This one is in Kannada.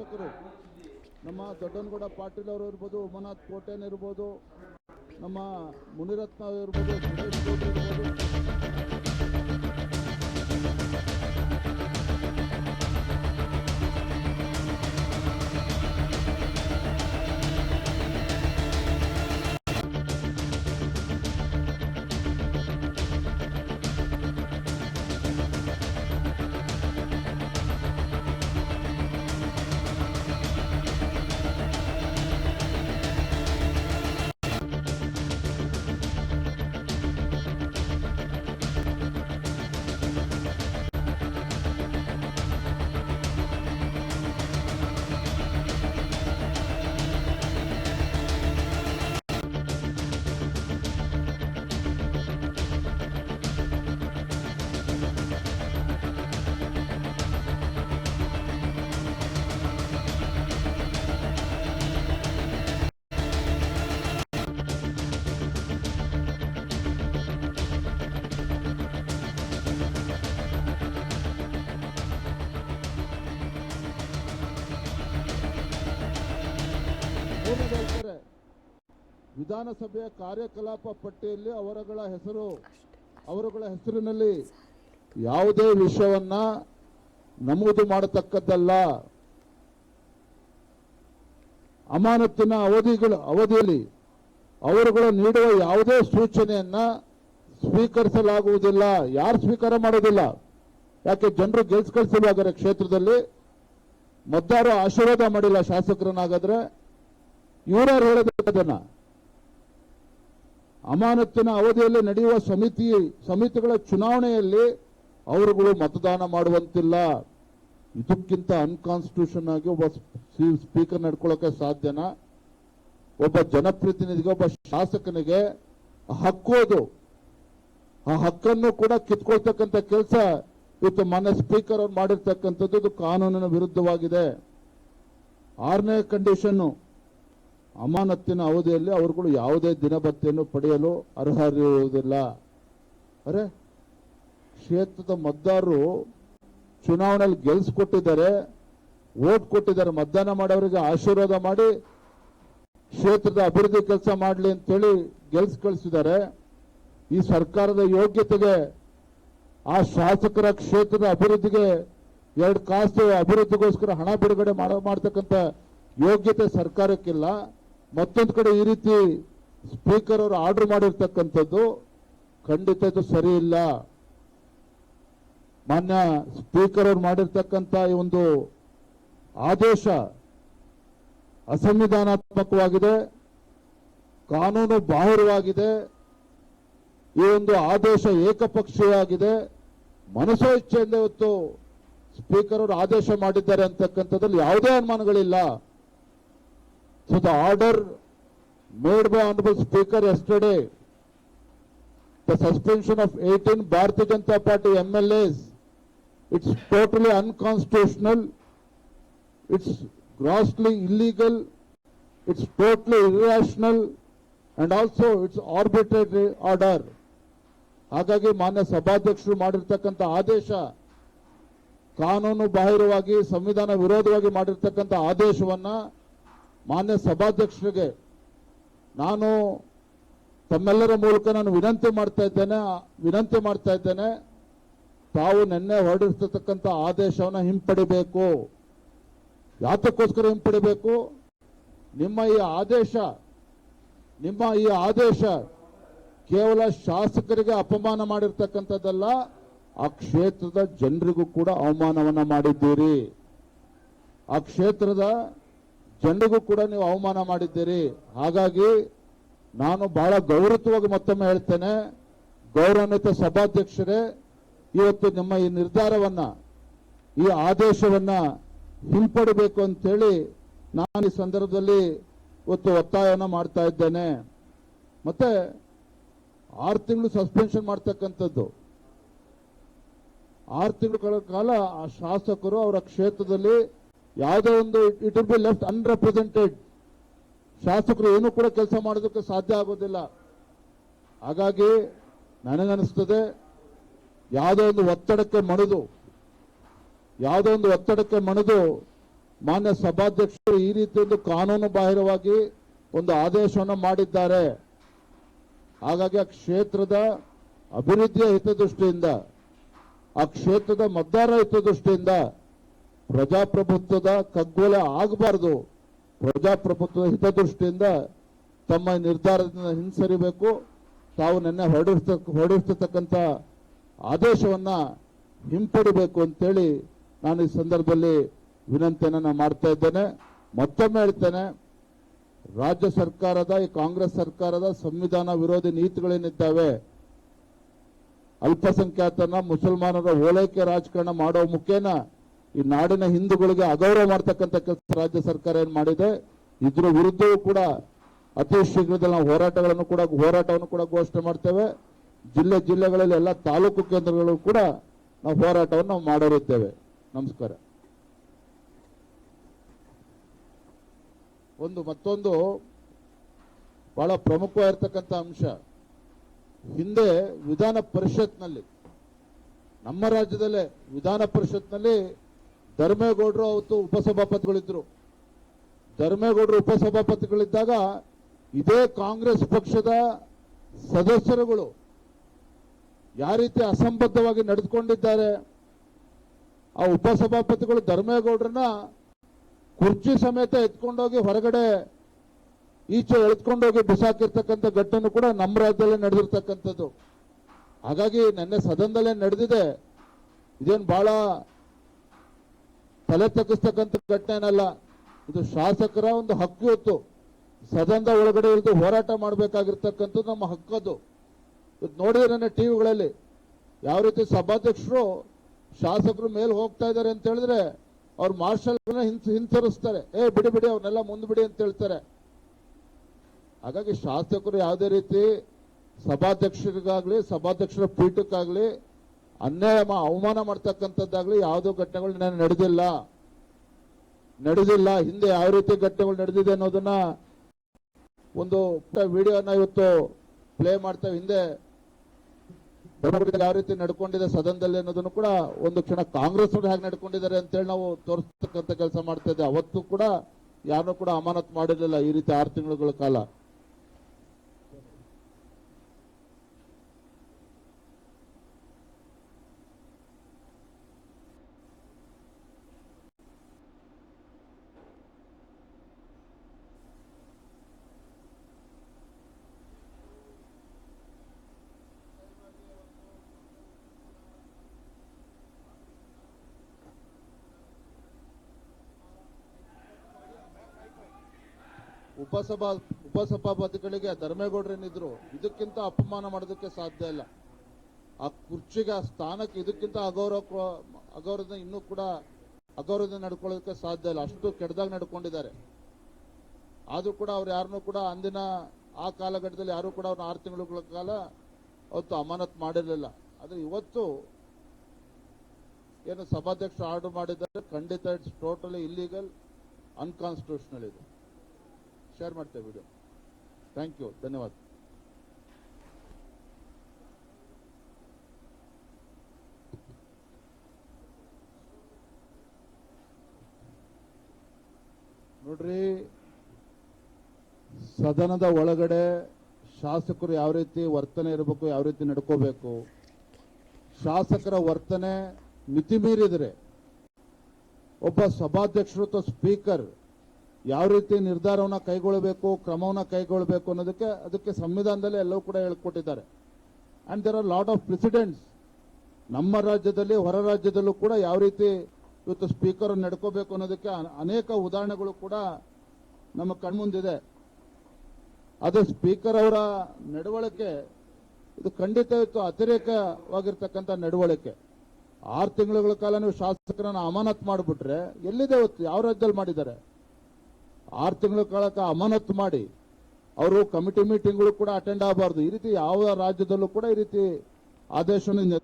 ಶಾಸಕರು ನಮ್ಮ ದೊಡ್ಡನಗೌಡ ಪಾಟೀಲ್ ಅವರು ಇರ್ಬೋದು ಉಮನಾಥ್ ಕೋಟೆನ್ ಇರ್ಬೋದು ನಮ್ಮ ಮುನಿರತ್ನ ಇರ್ಬೋದು ವಿಧಾನಸಭೆಯ ಕಾರ್ಯಕಲಾಪ ಪಟ್ಟಿಯಲ್ಲಿ ಅವರುಗಳ ಹೆಸರು, ಅವರುಗಳ ಹೆಸರಿನಲ್ಲಿ ಯಾವುದೇ ವಿಷಯವನ್ನ ನಮೂದು ಮಾಡತಕ್ಕದ್ದಲ್ಲ. ಅಮಾನತಿನ ಅವಧಿಗಳ, ಅವಧಿಯಲ್ಲಿ ಅವರುಗಳು ನೀಡುವ ಯಾವುದೇ ಸೂಚನೆಯನ್ನ ಸ್ವೀಕರಿಸಲಾಗುವುದಿಲ್ಲ. ಯಾರು ಸ್ವೀಕಾರ ಮಾಡೋದಿಲ್ಲ. ಯಾಕೆ ಜನರು ಗೆಲ್ಸ್ ಕ್ಷೇತ್ರದಲ್ಲಿ? ಮತ್ತಾರು ಆಶೀರ್ವಾದ ಮಾಡಿಲ್ಲ ಶಾಸಕರನ್ನಾಗಾದ್ರೆ. ಇವರ್ಯಾರು ಹೇಳೋದು ಅದನ್ನ ಅಮಾನತ್ತಿನ ಅವಧಿಯಲ್ಲಿ ನಡೆಯುವ ಸಮಿತಿ, ಸಮಿತಿಗಳ ಚುನಾವಣೆಯಲ್ಲಿ ಅವರುಗಳು ಮತದಾನ ಮಾಡುವಂತಿಲ್ಲ. ಇದಕ್ಕಿಂತ ಅನ್ಕಾನ್ಸ್ಟಿಟ್ಯೂಷನ್ ಆಗಿ ಒಬ್ಬ ಸ್ಪೀಕರ್ ನಡ್ಕೊಳ್ಳೋಕೆ ಸಾಧ್ಯನಾ? ಒಬ್ಬ ಜನಪ್ರತಿನಿಧಿಗೆ, ಒಬ್ಬ ಶಾಸಕನಿಗೆ ಹಕ್ಕೋದು ಆ ಹಕ್ಕನ್ನು ಕೂಡ ಕಿತ್ಕೊಳ್ತಕ್ಕಂಥ ಕೆಲಸ ಇವತ್ತು ಮಾನ್ಯ ಸ್ಪೀಕರ್ ಅವ್ರು ಮಾಡಿರ್ತಕ್ಕಂಥದ್ದು ಕಾನೂನಿನ ವಿರುದ್ಧವಾಗಿದೆ. ಆರನೇ ಕಂಡೀಷನ್ನು ಅಮಾನತ್ತಿನ ಅವಧಿಯಲ್ಲಿ ಅವರುಗಳು ಯಾವುದೇ ದಿನಭತ್ಯೆಯನ್ನು ಪಡೆಯಲು ಅರ್ಹರಿರುವುದಿಲ್ಲ. ಅರೆ, ಕ್ಷೇತ್ರದ ಮತದಾರರು ಚುನಾವಣೆಯಲ್ಲಿ ಗೆಲ್ಸ್ಕೊಟ್ಟಿದ್ದಾರೆ ಓಟ್ ಕೊಟ್ಟಿದ್ದಾರೆ, ಮತದಾನ ಮಾಡೋರಿಗೆ ಆಶೀರ್ವಾದ ಮಾಡಿ, ಕ್ಷೇತ್ರದ ಅಭಿವೃದ್ಧಿ ಕೆಲಸ ಮಾಡಲಿ ಅಂತೇಳಿ ಗೆಲ್ಸ್ ಕಳಿಸಿದ್ದಾರೆ. ಈ ಸರ್ಕಾರದ ಯೋಗ್ಯತೆಗೆ, ಆ ಶಾಸಕರ ಕ್ಷೇತ್ರದ ಅಭಿವೃದ್ಧಿಗೆ, ಎರಡು ಕಾಸು ಅಭಿವೃದ್ಧಿಗೋಸ್ಕರ ಹಣ ಬಿಡುಗಡೆ ಮಾಡ, ಮಾಡ್ತಕ್ಕಂಥ ಯೋಗ್ಯತೆ ಸರ್ಕಾರಕ್ಕಿಲ್ಲ. ಮತ್ತೊಂದು ಕಡೆ ಈ ರೀತಿ ಸ್ಪೀಕರ್ ಅವರು ಆರ್ಡರ್ ಮಾಡಿರ್ತಕ್ಕಂಥದ್ದು ಖಂಡಿತ ಇದು ಸರಿ ಇಲ್ಲ. ಮಾನ್ಯ ಸ್ಪೀಕರ್ ಅವರು ಮಾಡಿರ್ತಕ್ಕಂಥ ಈ ಒಂದು ಆದೇಶ ಅಸಂವಿಧಾನಾತ್ಮಕವಾಗಿದೆ. ಕಾನೂನು ಬಾಹಿರವಾಗಿದೆ. ಈ ಒಂದು ಆದೇಶ ಏಕಪಕ್ಷೀಯವಾಗಿದೆ. ಮನಸೋ ಇಚ್ಛೆಯಿಂದ ಇವತ್ತು ಸ್ಪೀಕರ್ ಅವರು ಆದೇಶ ಮಾಡಿದ್ದಾರೆ ಅಂತಕ್ಕಂಥದ್ರಲ್ಲಿ ಯಾವುದೇ ಅನುಮಾನಗಳಿಲ್ಲ. Order made by honourable speaker yesterday the suspension of eighteen Bharatiya Janata party M L S it's totally unconstitutional it's grossly illegal it's totally irrational and also it's arbitrary order ಹಾಗಾಗಿ ಮಾನ್ಯ ಸಭಾಧ್ಯಕ್ಷರು ಮಾಡಿರ್ತಕ್ಕಂಥ ಆದೇಶ ಕಾನೂನು ಬಾಹಿರವಾಗಿ, ಸಂವಿಧಾನ ವಿರೋಧವಾಗಿ ಮಾಡಿರ್ತಕ್ಕಂಥ ಆದೇಶವನ್ನ ಮಾನ್ಯ ಸಭಾಧ್ಯಕ್ಷರಿಗೆ ನಾನು ತಮ್ಮೆಲ್ಲರ ಮೂಲಕ ನಾನು ವಿನಂತಿ ಮಾಡ್ತಾ ಇದ್ದೇನೆ, ವಿನಂತಿ ಮಾಡ್ತಾ ಇದ್ದೇನೆ. ತಾವು ನಿನ್ನೆ ಹೊರಡಿರ್ತಕ್ಕಂಥ ಆದೇಶವನ್ನು ಹಿಂಪಡಿಬೇಕು. ಯಾತಕ್ಕೋಸ್ಕರ ಹಿಂಪಡಿಬೇಕು? ನಿಮ್ಮ ಈ ಆದೇಶ, ನಿಮ್ಮ ಈ ಆದೇಶ ಕೇವಲ ಶಾಸಕರಿಗೆ ಅಪಮಾನ ಮಾಡಿರ್ತಕ್ಕಂಥದ್ದಲ್ಲ, ಆ ಕ್ಷೇತ್ರದ ಜನರಿಗೂ ಕೂಡ ಅವಮಾನವನ್ನು ಮಾಡಿದ್ದೀರಿ. ಆ ಕ್ಷೇತ್ರದ ಜನರಿಗೂ ಕೂಡ ನೀವು ಅವಮಾನ ಮಾಡಿದ್ದೀರಿ. ಹಾಗಾಗಿ ನಾನು ಬಹಳ ಗೌರವವಾಗಿ ಮತ್ತೊಮ್ಮೆ ಹೇಳ್ತೇನೆ, ಗೌರವಾನ್ವಿತ ಸಭಾಧ್ಯಕ್ಷರೇ, ಇವತ್ತು ನಿಮ್ಮ ಈ ನಿರ್ಧಾರವನ್ನ, ಈ ಆದೇಶವನ್ನ ಹಿಂಪಡಬೇಕು ಅಂತೇಳಿ ನಾನು ಈ ಸಂದರ್ಭದಲ್ಲಿ ಇವತ್ತು ಒತ್ತಾಯವನ್ನು ಮಾಡ್ತಾ ಇದ್ದೇನೆ. ಮತ್ತೆ ಆರು ತಿಂಗಳು ಸಸ್ಪೆನ್ಷನ್ ಮಾಡ್ತಕ್ಕಂಥದ್ದು. ಆರು ತಿಂಗಳ ಕಾಲ ಆ ಶಾಸಕರು ಅವರ ಕ್ಷೇತ್ರದಲ್ಲಿ ಯಾವುದೋ ಒಂದು it will be left unrepresented ಶಾಸಕರು ಏನು ಕೂಡ ಕೆಲಸ ಮಾಡೋದಕ್ಕೆ ಸಾಧ್ಯ ಆಗೋದಿಲ್ಲ. ಹಾಗಾಗಿ ನನಗನ್ನಿಸ್ತದೆ, ಯಾವುದೋ ಒಂದು ಒತ್ತಡಕ್ಕೆ ಮಣಿದು, ಯಾವುದೋ ಒಂದು ಒತ್ತಡಕ್ಕೆ ಮಣಿದು ಮಾನ್ಯ ಸಭಾಧ್ಯಕ್ಷರು ಈ ರೀತಿ ಒಂದು ಕಾನೂನು ಬಾಹಿರವಾಗಿ ಒಂದು ಆದೇಶವನ್ನು ಮಾಡಿದ್ದಾರೆ. ಹಾಗಾಗಿ ಆ ಕ್ಷೇತ್ರದ ಅಭಿವೃದ್ಧಿಯ ಹಿತದೃಷ್ಟಿಯಿಂದ, ಆ ಕ್ಷೇತ್ರದ ಮತದಾರರ ಹಿತದೃಷ್ಟಿಯಿಂದ ಪ್ರಜಾಪ್ರಭುತ್ವದ ಕಗ್ಗೊಲೆ ಆಗಬಾರದು. ಪ್ರಜಾಪ್ರಭುತ್ವದ ಹಿತದೃಷ್ಟಿಯಿಂದ ತಮ್ಮ ನಿರ್ಧಾರದಿಂದ ಹಿಂಸರಿಬೇಕು. ತಾವು ನಿನ್ನೆ ಹೊರಡಿಸ್ತ ಹೊರಡಿಸ್ತಕ್ಕಂಥ ಆದೇಶವನ್ನು ಹಿಂಪಡಿಬೇಕು ಅಂತೇಳಿ ನಾನು ಈ ಸಂದರ್ಭದಲ್ಲಿ ವಿನಂತಿಯನ್ನು ನಾನು ಮಾಡ್ತಾ ಇದ್ದೇನೆ. ಮತ್ತೊಮ್ಮೆ ಹೇಳ್ತೇನೆ, ರಾಜ್ಯ ಸರ್ಕಾರದ, ಈ ಕಾಂಗ್ರೆಸ್ ಸರ್ಕಾರದ ಸಂವಿಧಾನ ವಿರೋಧಿ ನೀತಿಗಳೇನಿದ್ದಾವೆ ಅಲ್ಪಸಂಖ್ಯಾತನ ಮುಸಲ್ಮಾನರ ಓಲೈಕೆ ರಾಜಕಾರಣ ಮಾಡೋ ಮುಖೇನ ಈ ನಾಡಿನ ಹಿಂದೂಗಳಿಗೆ ಅಗೌರವ ಮಾಡ್ತಕ್ಕಂಥ ಕೆಲಸ ರಾಜ್ಯ ಸರ್ಕಾರ ಏನ್ ಮಾಡಿದೆ? ಇದ್ರ ವಿರುದ್ಧವೂ ಕೂಡ ಅತಿ ಶೀಘ್ರದಲ್ಲಿ ನಾವು ಹೋರಾಟಗಳನ್ನು ಕೂಡ, ಹೋರಾಟವನ್ನು ಕೂಡ ಘೋಷಣೆ ಮಾಡ್ತೇವೆ. ಜಿಲ್ಲೆ ಜಿಲ್ಲೆಗಳಲ್ಲಿ ಎಲ್ಲ ತಾಲೂಕು ಕೇಂದ್ರಗಳು ಕೂಡ ನಾವು ಹೋರಾಟವನ್ನು ಮಾಡಿರುತ್ತೇವೆ. ನಮಸ್ಕಾರ. ಒಂದು ಮತ್ತೊಂದು ಬಹಳ ಪ್ರಮುಖವಾಗಿರ್ತಕ್ಕಂಥ ಅಂಶ. ಹಿಂದೆ ವಿಧಾನ ಪರಿಷತ್ನಲ್ಲಿ, ನಮ್ಮ ರಾಜ್ಯದಲ್ಲೇ ವಿಧಾನ ಪರಿಷತ್ನಲ್ಲಿ ಧರ್ಮೇಗೌಡರು ಅವತ್ತು ಉಪಸಭಾಪತಿಗಳಿದ್ರು. ಧರ್ಮೇಗೌಡರು ಉಪಸಭಾಪತಿಗಳಿದ್ದಾಗ ಇದೇ ಕಾಂಗ್ರೆಸ್ ಪಕ್ಷದ ಸದಸ್ಯರುಗಳು ಯಾವ ರೀತಿ ಅಸಂಬದ್ಧವಾಗಿ ನಡೆದುಕೊಂಡಿದ್ದಾರೆ, ಆ ಉಪಸಭಾಪತಿಗಳು ಧರ್ಮೇಗೌಡರನ್ನ ಕುರ್ಚಿ ಸಮೇತ ಎತ್ಕೊಂಡೋಗಿ ಹೊರಗಡೆ ಈಚೆ ಎಳ್ಕೊಂಡೋಗಿ ಬಿಸಾಕಿರ್ತಕ್ಕಂಥ ಘಟನೆ ಕೂಡ ನಮ್ಮ ರಾಜ್ಯದಲ್ಲೇ ನಡೆದಿರ್ತಕ್ಕಂಥದ್ದು. ಹಾಗಾಗಿ ನೆನ್ನೆ ಸದನದಲ್ಲೇ ನಡೆದಿದೆ. ಇದೇನು ಬಹಳ ತಲೆ ತಗ್ಗಿಸ್ತಕ್ಕಂಥ ಘಟನೆ ಏನಲ್ಲ ಇದು ಶಾಸಕರ ಒಂದು ಹಕ್ಕು ಇತ್ತು. ಸದನದ ಒಳಗಡೆ ಇಳಿದು ಹೋರಾಟ ಮಾಡಬೇಕಾಗಿರ್ತಕ್ಕಂಥದ್ದು ನಮ್ಮ ಹಕ್ಕದು. ಇದು ನೋಡಿದ್ರೆ ನನ್ನ ಟಿವಿಗಳಲ್ಲಿ ಯಾವ ರೀತಿ ಸಭಾಧ್ಯಕ್ಷರು, ಶಾಸಕರು ಮೇಲೆ ಹೋಗ್ತಾ ಇದ್ದಾರೆ ಅಂತ ಹೇಳಿದ್ರೆ ಅವ್ರು ಮಾರ್ಷಲ್ ಹಿಂಸ, ಹಿಂಸರಿಸ್ತಾರೆ. ಏ, ಬಿಡಿ ಬಿಡಿ, ಅವ್ರನ್ನೆಲ್ಲ ಮುಂದ್ಬಿಡಿ ಅಂತ ಹೇಳ್ತಾರೆ. ಹಾಗಾಗಿ ಶಾಸಕರು ಯಾವುದೇ ರೀತಿ ಸಭಾಧ್ಯಕ್ಷರಿಗಾಗಲಿ, ಸಭಾಧ್ಯಕ್ಷರ ಪೀಠಕ್ಕಾಗ್ಲಿ ಅನ್ಯಾಯ ಅವಮಾನ ಮಾಡ್ತಕ್ಕಂಥದ್ದಾಗಲಿ ಯಾವುದೋ ಘಟನೆಗಳು ನಾನು ನಡೆದಿಲ್ಲ. ನಡೆದಿಲ್ಲ. ಹಿಂದೆ ಯಾವ ರೀತಿ ಘಟನೆಗಳು ನಡೆದಿದೆ ಅನ್ನೋದನ್ನ ಒಂದು ವಿಡಿಯೋನ ಇವತ್ತು ಪ್ಲೇ ಮಾಡ್ತೇವೆ. ಹಿಂದೆ ಯಾವ ರೀತಿ ನಡ್ಕೊಂಡಿದೆ ಸದನದಲ್ಲಿ ಅನ್ನೋದನ್ನು ಕೂಡ ಒಂದು ಕ್ಷಣ ಕಾಂಗ್ರೆಸ್ ಅವರು ಹೇಗೆ ನಡ್ಕೊಂಡಿದ್ದಾರೆ ಅಂತೇಳಿ ನಾವು ತೋರಿಸ್ತಕ್ಕಂಥ ಕೆಲಸ ಮಾಡ್ತಾ ಇದ್ದೆ ಅವತ್ತು ಕೂಡ ಯಾರನ್ನೂ ಕೂಡ ಅಮಾನತ್ ಮಾಡಿರಲಿಲ್ಲ ಈ ರೀತಿ ಆರು ತಿಂಗಳುಗಳ ಕಾಲ. ಉಪಸಭಾ, ಉಪಸಭಾಪತಿಗಳಿಗೆ ಧರ್ಮೇಗೌಡರೇನಿದ್ರು, ಇದಕ್ಕಿಂತ ಅಪಮಾನ ಮಾಡೋದಕ್ಕೆ ಸಾಧ್ಯ ಇಲ್ಲ. ಆ ಕುರ್ಚಿಗೆ, ಆ ಸ್ಥಾನಕ್ಕೆ ಇದಕ್ಕಿಂತ ಅಗೌರವ ಅಗೌರವದ ಇನ್ನೂ ಕೂಡ ಅಗೌರವದಿಂದ ನಡ್ಕೊಳ್ಳೋದಕ್ಕೆ ಸಾಧ್ಯ ಇಲ್ಲ. ಅಷ್ಟು ಕೆಟ್ಟದಾಗಿ ನಡ್ಕೊಂಡಿದ್ದಾರೆ. ಆದ್ರೂ ಕೂಡ ಅವ್ರು ಯಾರನ್ನೂ ಕೂಡ ಅಂದಿನ, ಆ ಕಾಲಘಟ್ಟದಲ್ಲಿ ಯಾರು ಕೂಡ ಅವ್ರನ್ನ ಆರು ತಿಂಗಳುಗಳ ಕಾಲ ಅವತ್ತು ಅಮಾನತ್ ಮಾಡಿರಲಿಲ್ಲ. ಆದ್ರೆ ಇವತ್ತು ಏನು ಸಭಾಧ್ಯಕ್ಷರು ಆರ್ಡರ್ ಮಾಡಿದ್ದಾರೆ. ಖಂಡಿತ, ಇಟ್ಸ್ ಟೋಟಲಿ ಇಲ್ಲೀಗಲ್ ಅನ್ಕಾನ್ಸ್ಟಿಟ್ಯೂಷನಲ್ ಇದು. ಶೇರ್ ಮಾಡ್ತೇವೆ ವಿಡಿಯೋ ಥ್ಯಾಂಕ್ ಯು ಧನ್ಯವಾದ. ನೋಡ್ರಿ, ಸದನದ ಒಳಗಡೆ ಶಾಸಕರು ಯಾವ ರೀತಿ ವರ್ತನೆ ಇರಬೇಕು, ಯಾವ ರೀತಿ ನಡ್ಕೋಬೇಕು, ಶಾಸಕರ ವರ್ತನೆ ಮಿತಿ ಮೀರಿದರೆ ಒಬ್ಬ ಸಭಾಧ್ಯಕ್ಷರು ಅಥವಾ ಸ್ಪೀಕರ್ ಯಾವ ರೀತಿ ನಿರ್ಧಾರವನ್ನು ಕೈಗೊಳ್ಳಬೇಕು, ಕ್ರಮವನ್ನು ಕೈಗೊಳ್ಳಬೇಕು ಅನ್ನೋದಕ್ಕೆ ಅದಕ್ಕೆ ಸಂವಿಧಾನದಲ್ಲಿ ಎಲ್ಲವೂ ಕೂಡ ಹೇಳ್ಕೊಟ್ಟಿದ್ದಾರೆ. And there are lot of presidents ನಮ್ಮ ರಾಜ್ಯದಲ್ಲಿ, ಹೊರ ರಾಜ್ಯದಲ್ಲೂ ಕೂಡ ಯಾವ ರೀತಿ ಇವತ್ತು ಸ್ಪೀಕರ್ ನಡ್ಕೋಬೇಕು ಅನ್ನೋದಕ್ಕೆ ಅನೇಕ ಉದಾಹರಣೆಗಳು ಕೂಡ ನಮ್ಮ ಕಣ್ಮುಂದಿದೆ. ಅದು ಸ್ಪೀಕರ್ ಅವರ ನಡವಳಿಕೆ, ಇದು ಖಂಡಿತ ಇತ್ತು, ಅತಿರೇಕವಾಗಿರ್ತಕ್ಕಂಥ ನಡವಳಿಕೆ. ಆರು ತಿಂಗಳುಗಳ ಕಾಲ ನೀವು ಶಾಸಕರನ್ನು ಅಮಾನತ್ ಮಾಡಿಬಿಟ್ರೆ ಎಲ್ಲಿದೆ ಇವತ್ತು ಯಾವ ರಾಜ್ಯದಲ್ಲಿ ಮಾಡಿದ್ದಾರೆ? ಆರು ತಿಂಗಳ ಕಾಲಕ ಅಮಾನತ್ ಮಾಡಿ, ಅವರು ಕಮಿಟಿ ಮೀಟಿಂಗ್ಗಳು ಕೂಡ ಅಟೆಂಡ್ ಆಗಬಾರ್ದು. ಈ ರೀತಿ ಯಾವ ರಾಜ್ಯದಲ್ಲೂ ಕೂಡ ಈ ರೀತಿ ಆದೇಶವನ್ನು